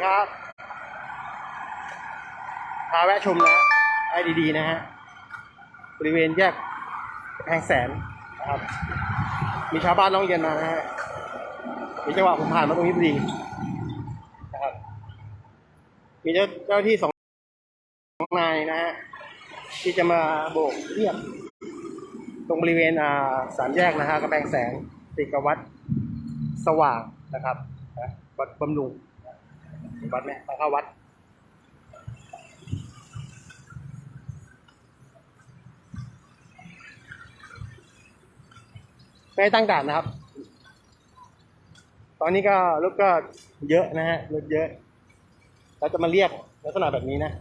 ดีครับ พาแวะชมนะไอดีๆนะฮะ บริเวณแยกแพงแสนนะครับ มีชาวบ้านร้องเรียนมานะฮะ มีจังหวะผมผ่านมาตรงนี้พอดีนะครับ มีเจ้าเจ้าที่สองนายนะฮะ ที่จะมาโบกเรียกตรงบริเวณอ่าสามแยกนะฮะกำแพงแสนติดกับวัดสว่างนะครับนะวัดบำรุง วัดเนี่ยทางเข้าวัดไม่ตั้งด่านนะครับ ตอนนี้ก็รถก็เยอะนะฮะรถเยอะเราจะมาเรียกลักษณะแบบนี้นะ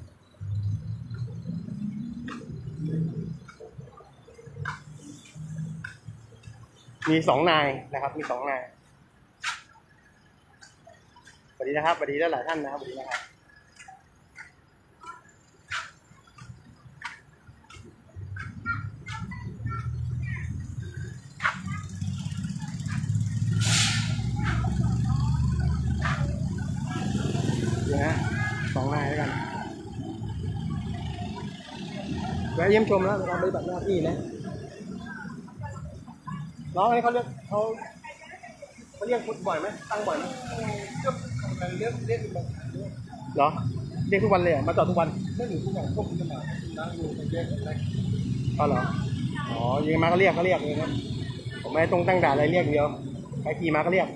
มีสองนายนะครับ มีสองนาย ดีนะครับสวัสดีหลายๆท่านนะครับสวัสดีนะครับเดี๋ยวนะสองนายแล้วยกันแวะเยี่ยมชมแล้วในกาปฏิบัติหน้าที่นะน้องอันนี้เขาเรียกเขาเขาเรียกฟุตบ่อยไหมตั้งบ่อยไหม ก็ทำงานเรียกเรียกแบบเหรอเรียกทุกวันเลยเหรอมาจอดทุกวันไม่ถึงทุกอย่างพวกนี้มานั่งดูมันเรียกอะไรอ๋อเหรออ๋อยังมาก็เรียกเขาเรียกเลยนะผมไม่ได้ตรงตั้งด่านอะไรเรียกอย่างเดียวใครขี่มาก็เรียก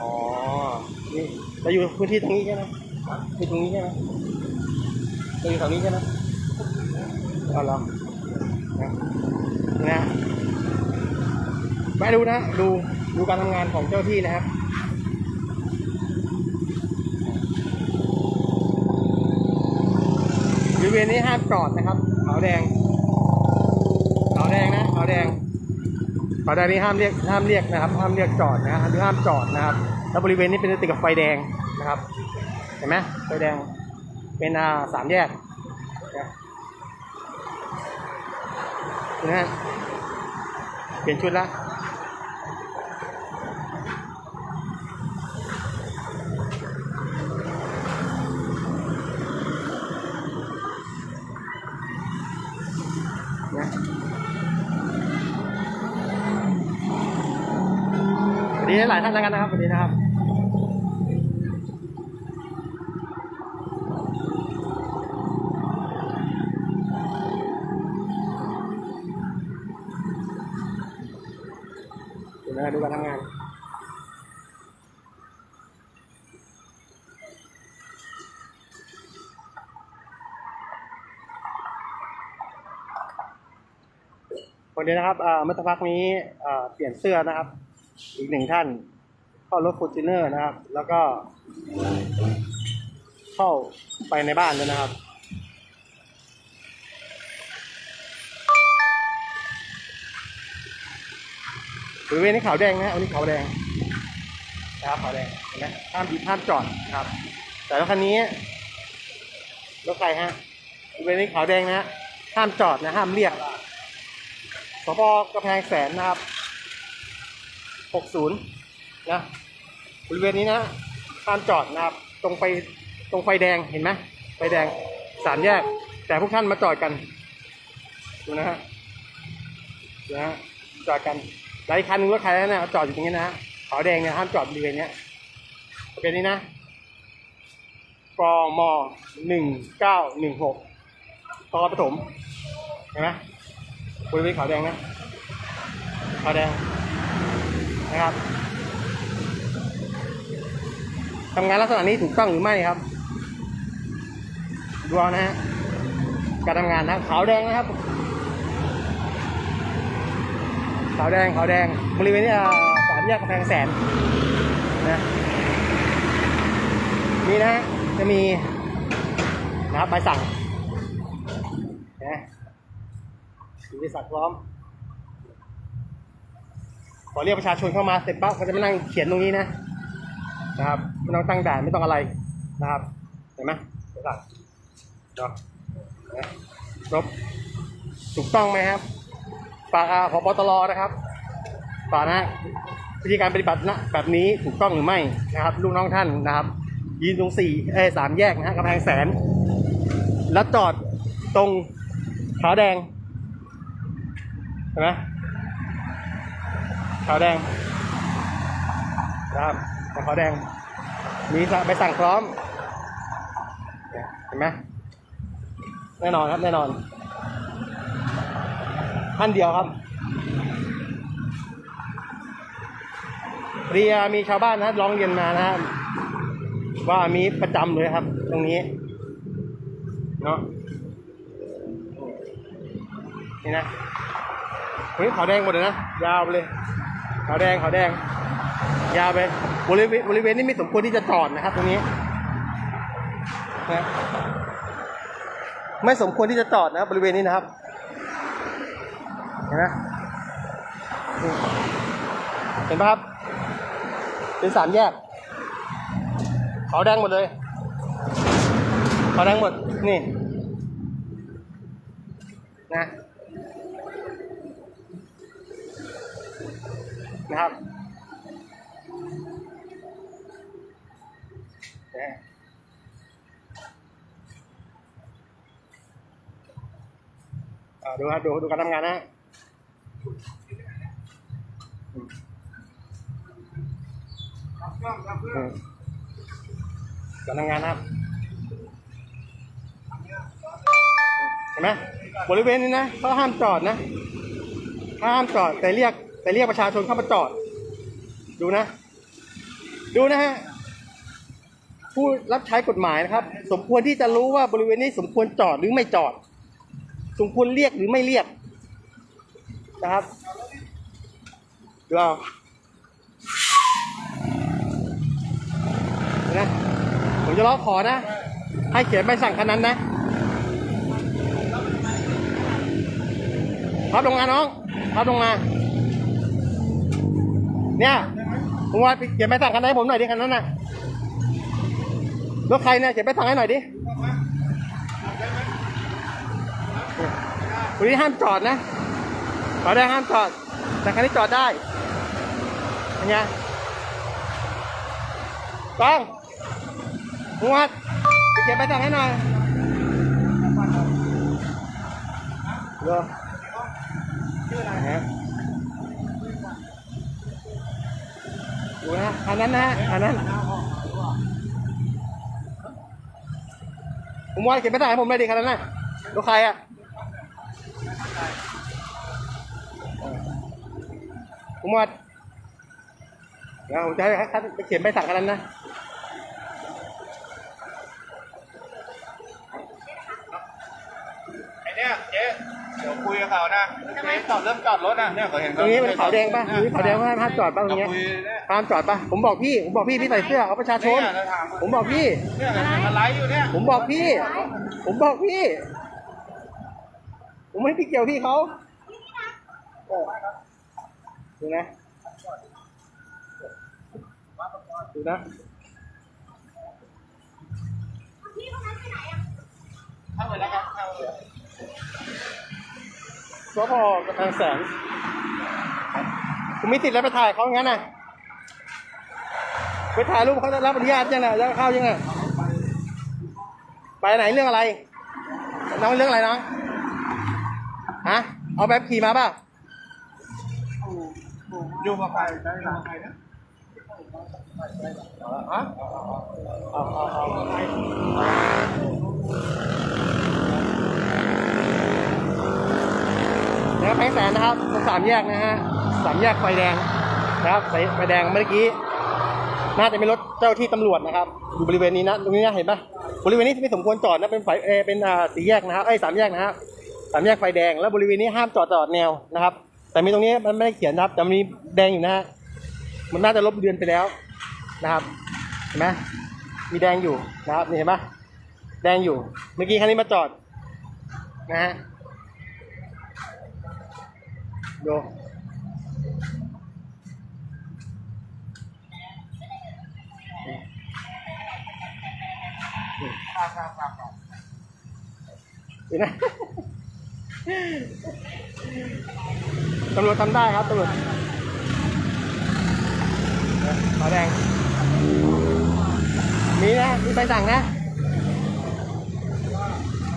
อ๋อนี่เราอยู่พื้นที่ตรงนี้ใช่ไหมอยู่ตรงนี้ใช่ไหมเราอยู่แถวนี้ใช่ไหมอ๋อเหรอนะนี่นะไปดูนะ ดูดูการทำงานของเจ้าที่นะครับ บริ เวณนี้ห้ามจอดนะครับขาวแดงขาวแดงนะขาวแดงขาวแดงนี้ห้ามเรียกห้ามเรียกนะครับ ห้ามเรียกจอดนะหรือห้ามจอดนะครับ แล้วบริเวณนี้เป็นติดกับไฟแดงนะครับ เห็นไหมไฟแดงเป็นอ่าสามแยกนะเปลี่ยนชุดละสวัสดีหลายท่านแล้วกันนะครับวัสดีนะครับดูนะดูการทำงานคนเดียวนะครับอ่าเมื่อสักพักนี้อ่าเปลี่ยนเสื้อนะครับ อีกหนึ่งท่าน เข้ารถฟอร์จูเนอร์นะครับ แล้วก็ เข้าไปในบ้านด้วยนะครับบริเวณนี้ขาวแดงนะอันนี้ขาวแดงนะครับขาวแดงเห็นไหมห้ามห้ามจอดนะครับ แต่รถคันนี้รถใครฮะบริเวณนี้ขาวแดงนะฮะห้ามจอดนะห้ามเรียกสพกระแพงแสนนะครับ 60นะบริเวณนี้นะห้ามจอดนะครับตรงไฟตรงไฟแดงเห็นไหมไฟแดงสามแยก แต่พวกท่านมาจอดกันดูนะฮะดูนะฮะจอดกันหลายคันนึงรถใครแล้วเนี่ยจอดอยู่ตรงนี้นะขาวแดงเนี่ยห้ามจอดบริเวณนี้บริเวณนี้นะกมหนึ่งเก้าหนึ่งหกตอปฐมเห็นไหมบริเวณขาวแดงนะขาวแดง นะครับทำงานลักษณะนี้ถูกต้องหรือไม่ครับดูเอานะฮะการทำงานนะขาวแดงนะครับขาวแดงขาวแดงบริเวณนี้สามแยกกำแพงแสนนะมีนะฮะจะมีนะครับใบสั่งนะมีใบสั่งพร้อม ขอเรียกประชาชนเข้ามาเสร็จปั๊บเขาจะมานั่งเขียนตรงนี้นะนะครับไม่ต้องตั้งด่านไม่ต้องอะไรนะครับเห็นไหมใบสั่งเนาะนะครบถูกต้องไหมครับฝากอาพบตรนะครับฝากนะวิธีการปฏิบัตินะแบบนี้ถูกต้องหรือไม่นะครับลูกน้องท่านนะครับ ยืนตรงสี่เอ้สามแยกนะฮะกำแพงแสน แล้วจอดตรงขาวแดงเห็นไหม ขาวแดงนะครับขาวแดง มีใบสั่งพร้อม เห็นไหมแน่นอนครับแน่นอนท่านเดียวครับเรียมีชาวบ้านนะร้องเรียนมานะว่ามีประจำเลยครับ ตรงนี้ เนาะนี่นะตรงนี้ขาวแดงหมดเลยนะ ยาวไปเลย ขาวแดงขาวแดง ยาวไปบริเวณบริเวณนี้ไม่สมควรที่จะจอดนะครับ ตรงนี้นะไม่สมควรที่จะจอดนะครับบริเวณนี้นะครับเห็นไหมเห็นปะครับ เป็นสามแยกขาวแดงหมดเลยขาวแดงหมดนี่นะ นะครับดูครับดูดูการทำงานนะการทำงานนะครับเห็นไหมบริเวณนี้นะเขาห้ามจอดนะ ห้ามจอดแต่เรียก แต่เรียกประชาชนเข้ามาจอด ดูนะ ดูนะฮะผู้รับใช้กฎหมายนะครับ สมควรที่จะรู้ว่าบริเวณนี้สมควรจอดหรือไม่จอด สมควรเรียกหรือไม่เรียก นะครับดูเอาเห็นะผมจะร้องขอนะ ให้เขียนใบสั่งคันนั้นนะ พับลงมาน้อง พับลงมา เนี่ยผมว่าเขียนใบสั่งคันนั้นให้ผมหน่อยดิคันนั้นน่ะรถใครเนี่ยเขียนใบสั่งให้หน่อยดิวันนี้ห้ามจอดนะขอได้ห้ามจอด แต่คันนี้จอดได้เป็นไงต้องหัวดเขียนใบสั่งให้หน่อยเดี๋ยวชื่ออะไรฮะ ดูนะอันนั้นนะอันนั้นผมว่าเก็บไม่ได้ผมเลยดีขนาดนั้นนะรถใครอะผมว่าเดี๋ยวผมจะให้ท่านไปเขียนใบสั่งขนาดนั้นนะ ไอเนี้ยเจ๊เดี๋ยวคุย กับเขานะเจ๊จอดเริ่มจอดรถอะเนี่ยเขาเห็นตรงนี้มันขาวแดงป่ะตรงนี้ขาวแดงว่าห้ามจอดป่ะตรงเนี้ยคุยเนี่ยห้ามจอดป่ะผมบอกพี่ผมบอกพี่พี่ใส่เสื้อเอาประชาชนเนี่ยเราถามผมบอกพี่เนี่ยมันไลฟ์อยู่เนี่ยผมบอกพี่ ผมบอกพี่ ผมไม่พี่เกี่ยวพี่เขาเออดูนะดูนะเข้าไปแล้วครับเข้าไปเลย สพกระทางแสงผมมีสิทธิ์แล้วไปถ่ายเขาอย่างนั้นน่ะไปถ่ายรูปเขาจะรับอนุญาตยังไงจะเข้ายังไงไปไหนเรื่องอะไร น้องเรื่องอะไรน้องฮะเอาแบบขี่มาเปล่าอยู่กับใครได้หลังใครนะฮะเอาเอาเอา นะครับแพงแสนนะครับตรงสามแยกนะฮะสามแยกไฟแดงนะครับไฟแดงเมื่อกี้น่าจะเป็นรถเจ้าที่ตำรวจนะครับอยู่บริเวณนี้นะตรงนี้นะเห็นปะบริเวณนี้ไม่สมควรจอดนะเป็นไฟเอเป็นอ่าสี่แยกนะครับไอ้สามแยกนะฮะสามแยกไฟแดงแล้วบริเวณนี้ห้ามจอดตลอดแนวนะครับ แต่มีตรงนี้มันไม่ได้เขียนนะครับแต่มีแดงอยู่นะฮะมันน่าจะลบเดือนไปแล้วนะครับเห็นไหมมีแดงอยู่นะครับนี่เห็นปะแดงอยู่เมื่อกี้คันนี้มาจอดนะฮะ ดูเห็นไหมตำรวจทำได้ครับตำรวจขาแดง มีนะ มีใบสั่งนะ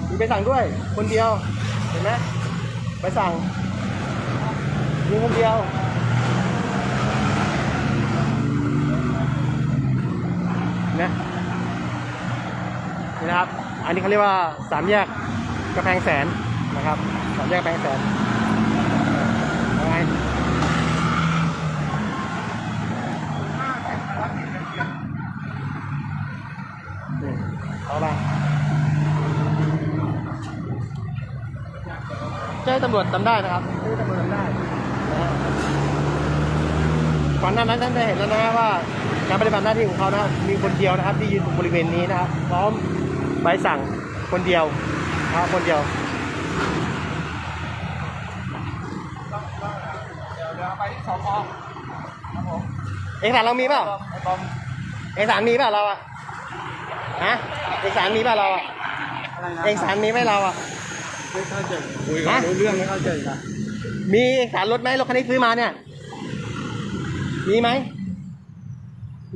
มีใบสั่งด้วย คนเดียว เห็นไหมใบสั่ง มีคนเดียวนะนี่นะครับ อันนี้เขาเรียกว่าสามแยกกระแพงแสนนะครับสามแยกกระแพงแสนยังไงนี่เอาไปเจ้าหน้าที่ตำรวจจำได้นะครับเจ้าหน้าที่ตำรวจจำได้นะฮะ ก่อนหน้านั้นท่านได้เห็นแล้วนะฮะว่าการปฏิบัติหน้าที่ของเขานะครับมีคนเดียวนะครับ ที่ยืนตรงบริเวณนี้นะครับพร้อมใบสั่งคนเดียวนะครับคนเดียวเดี๋ยวเดี๋ยวไปที่สพครับผมเอกสารเรามีเปล่าไอ้บอมเอกสารมีเปล่าเราอะฮะเอกสารมีเปล่าเราอะอะไรนะเอกสารมีไหมเราอะไม่เข้าใจคุยฮะกันรู้เรื่องไม่เข้าใจกันมีเอกสารรถไหมรถคันนี้ซื้อมาเนี่ย มีไหม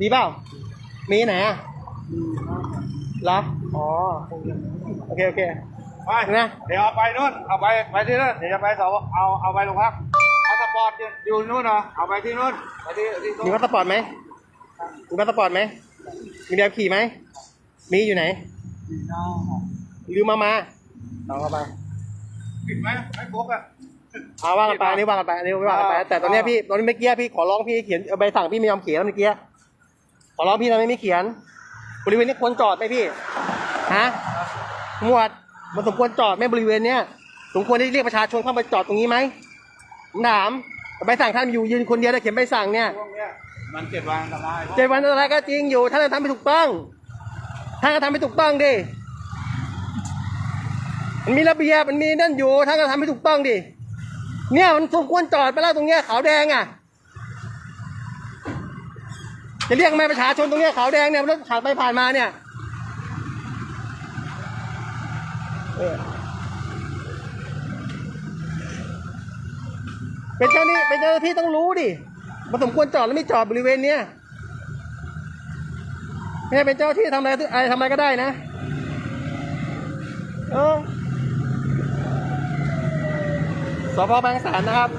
มีเปล่า มีไหนอะเหรออ๋อ โอเค โอเค ไปนะ เดี๋ยวเอาไปนู่น เอาไป ไปที่นู่น เดี๋ยวจะไปสพเอา เอาไปโรงพักพาสปอร์ตอยู่อยู่นู่นเหรอ เอาไปที่นู่น ไปที่ที่มีพาสปอร์ตไหมมีพาสปอร์ตไหม มีแบบขี่ไหม มีอยู่ไหนมีน้องลืมมา มาเอาเข้าไปผิดไหมไม่พกอะเอาว่ากันไปอันนี้ว่ากันไปอันนี้ว่ากันไปอ่าแต่ตอนเนี้ยพี่ตอนนี้เมื่อกี้พี่ขอร้องพี่เขียนเอาใบสั่งพี่ไม่ยอมเขียนแล้วเมื่อกี้ขอร้องพี่ทำไมไม่เขียน บริเวณนี้ควรจอดไหมพี่ฮะหมวดมันสมควรจอดไหมบริเวณเนี้ยสมควรที่เรียกประชาชนเข้ามาจอดตรงนี้ไหมผมถามใบสั่งท่านอยู่ยืนคนเดียวแต่เขียนใบสั่งเนี่ยช่วงเนี้ยมันเจ็ดวันอันตรายเจ็ดวันอะไรก็จริงอยู่ท่านก็ทำไม่ถูกต้องท่านก็ทำไม่ถูกต้องดิมันมีระเบียบมันมีนั่นอยู่ท่านก็ทำไม่ถูกต้องดิ เนี่ยมันสมควรจอดไปแล้วตรงเนี้ยขาวแดงอะ จะเรียกไมประชาชนตรงเนี้ยขาวแดงเนี่ยรถผ่านไปผ่านมาเนี่ยเป็นเจ้าหนี้เป็นเจ้าหน้าที่ต้องรู้ดิมันสมควรจอดแล้วไม่จอดบริเวณเนี้ยไม่ใช่เป็นเจ้าหน้าที่ทำอะไรอะไรทำอะไรก็ได้นะ เออ สพบางแสนนะครับ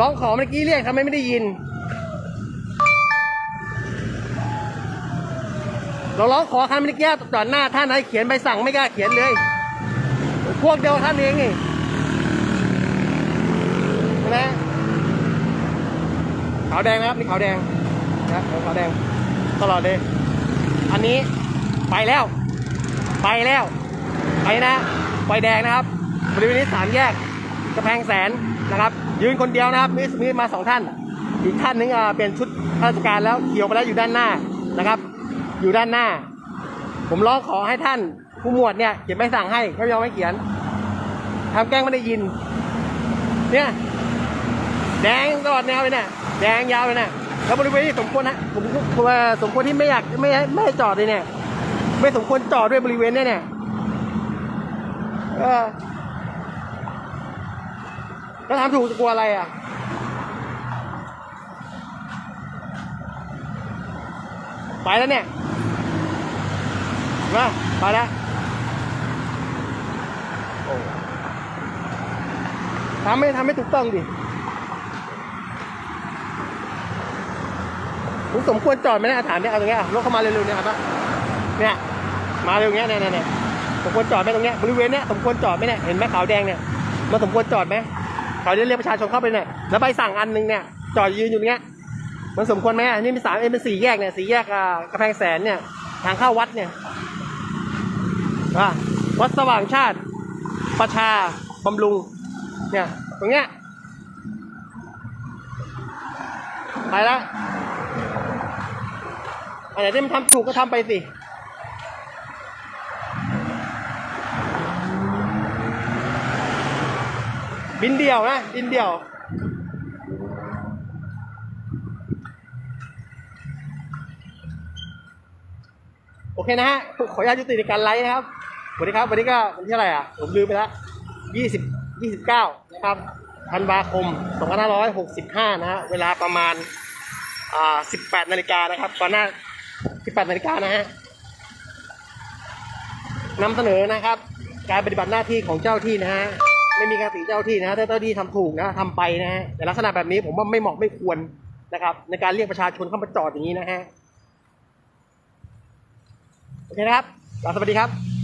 ร้องขอเมื่อกี้เรียกทำไมไม่ได้ยิน เราร้องขอคำเมื่อกี้จอหน้าท่านให้เขียนใบสั่งไม่กล้าเขียนเลย พวกเดียวท่านเองนี่ใช่ไหมขาวแดงนะครับนี่ขาวแดงนะขาวแดงตลอดเลย อันนี้ไปแล้ว ไปแล้ว ไปนะไฟแดงนะครับบริเวณนี้สามแยกกระแพงแสนนะครับ ยืนคนเดียวนะครับมีมีมาสองท่าน อีกท่านหนึงเป็นชุดข้าราชการแล้วเขียวไปแล้วอยู่ด้านหน้านะครับ อยู่ด้านหน้า ผมร้องขอให้ท่านผู้หมวดเนี่ยเขียนใบสั่งให้ไม่ยอมให้เขียนทำแกล้งไม่ได้ยิน เนี่ยแดงตลอดแนวเลยเนี่ยแดงยาวเลยเนี่ยแล้วบริเวณนี้สมควรนะผมว่าสมควรที่ไม่อยากไม่ไม่จอดเลยเนี่ยไม่สมควรจอดด้วยบริเวณเนี้เนี่ย เออแล้วทำถูกจะกลัวอะไรอะไปแล้วเนี่ยมาไปแล้วโอ้ทำไม่ทำไม่ถูกต้องดิผมสมควรจอดไหมเนี่ยถามเนี่ยเอาตรงเนี้ยรถเข้ามาเร็วๆเนี่ยครับเนี่ยมาเร็วเงี้ยเนี่ยเนี่ยเนี่ย สมควรจอดไหมตรงเนี้ยบริเวณเนี้ยสมควรจอดไหมเนี่ยเห็นไหมขาวแดงเนี่ยมันสมควรจอดไหมเขาเรียกประชาชนเข้าไปเนี่ยแล้วใบสั่งอันหนึงเนี่ยจอดยืนอยู่เนี้ยมันสมควรไหมอะนี่มีสามเอ็มเป็นสี่แยกเนี่ยสี่แยกกระแพงแสนเนี่ยทางเข้าวัดเนี่ยวัดสว่างชาติ ประชาบำรุงเนี่ยตรงเนี้ยไปแล้วอันไหนที่มันทำถูกก็ทำไปสิ บินเดี่ยวนะ บินเดี่ยว โอเคนะฮะ ขออนุญาตยุติในการไลฟ์นะครับสวัสดีครับ วันนี้ก็วันที่เท่าไรอะ ผมลืมไปแล้วยี่สิบยี่สิบเก้านะครับธันวาคม2565นน้าร้อยหกสิบห้านะฮะ เวลาประมาณอ่า18นาฬิกานะครับก่อนหน้า18นาฬิกานะฮะนำเสนอนะครับ การปฏิบัติหน้าที่ของเจ้าที่นะฮะ ไม่มีการติเจ้าที่นะฮะถ้าเจ้าที่ทำถูกนะทำไปนะฮะแต่ลักษณะแบบนี้ผมว่าไม่เหมาะไม่ควรนะครับ ในการเรียกประชาชนเข้ามาจอดอย่างนี้นะฮะโอเคนะครับกราบสวัสดีครับ